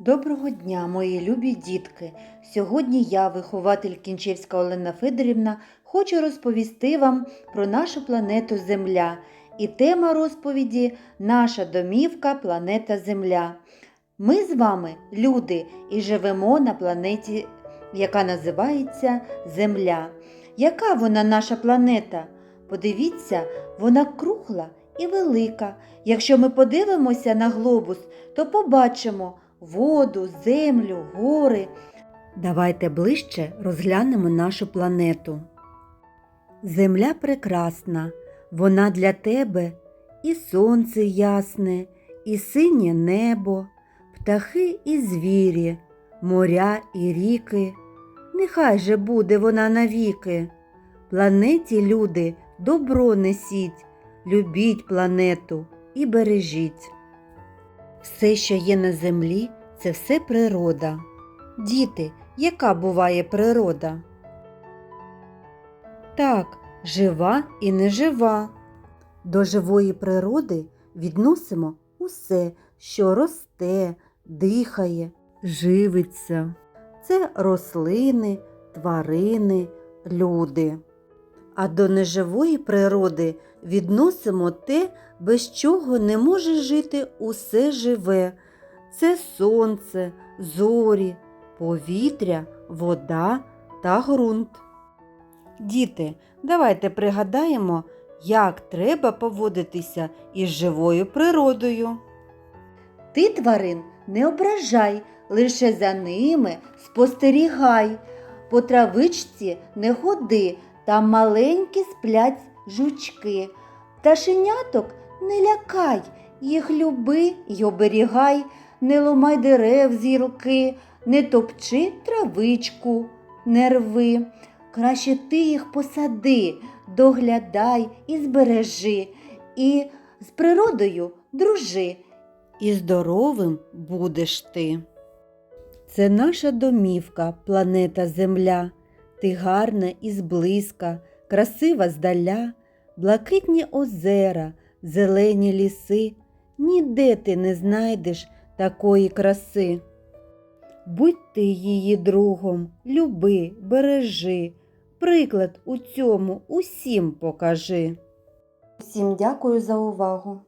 Доброго дня, мої любі дітки! Сьогодні я, вихователь Кінчевська Олена Федорівна, хочу розповісти вам про нашу планету Земля. І тема розповіді Наша домівка планета Земля. Ми з вами люди і живемо на планеті, яка називається Земля. Яка вона наша планета? Подивіться, вона кругла і велика. Якщо ми подивимося на глобус, то побачимо воду, землю, гори. Давайте ближче розглянемо нашу планету. Земля прекрасна, вона для тебе і сонце ясне, і синє небо, птахи і звірі, моря і ріки. Нехай же буде вона навіки. Планеті, люди, добро несіть, любіть планету і бережіть. Все, що є на землі, це все природа. Діти, яка буває природа? Так, жива і нежива. До живої природи відносимо усе, що росте, дихає, живиться. Це рослини, тварини, люди. А до неживої природи відносимо те, без чого не може жити усе живе. Це сонце, зорі, повітря, вода та ґрунт. Діти, давайте пригадаємо, як треба поводитися із живою природою. Ти тварин не ображай, лише за ними спостерігай. По травичці не ходи, там маленькі сплять жучки. Пташеняток не лякай, їх люби й оберігай, не ломай дерев з гілки, не топчи травичку, не рви. Краще ти їх посади, доглядай і збережи, і з природою дружи, і здоровим будеш ти. Це наша домівка, планета Земля. Ти гарна і зблизька, красива здаля, блакитні озера, зелені ліси. Ніде ти не знайдеш такої краси. Будь ти її другом, люби, бережи, приклад у цьому усім покажи. Всім дякую за увагу.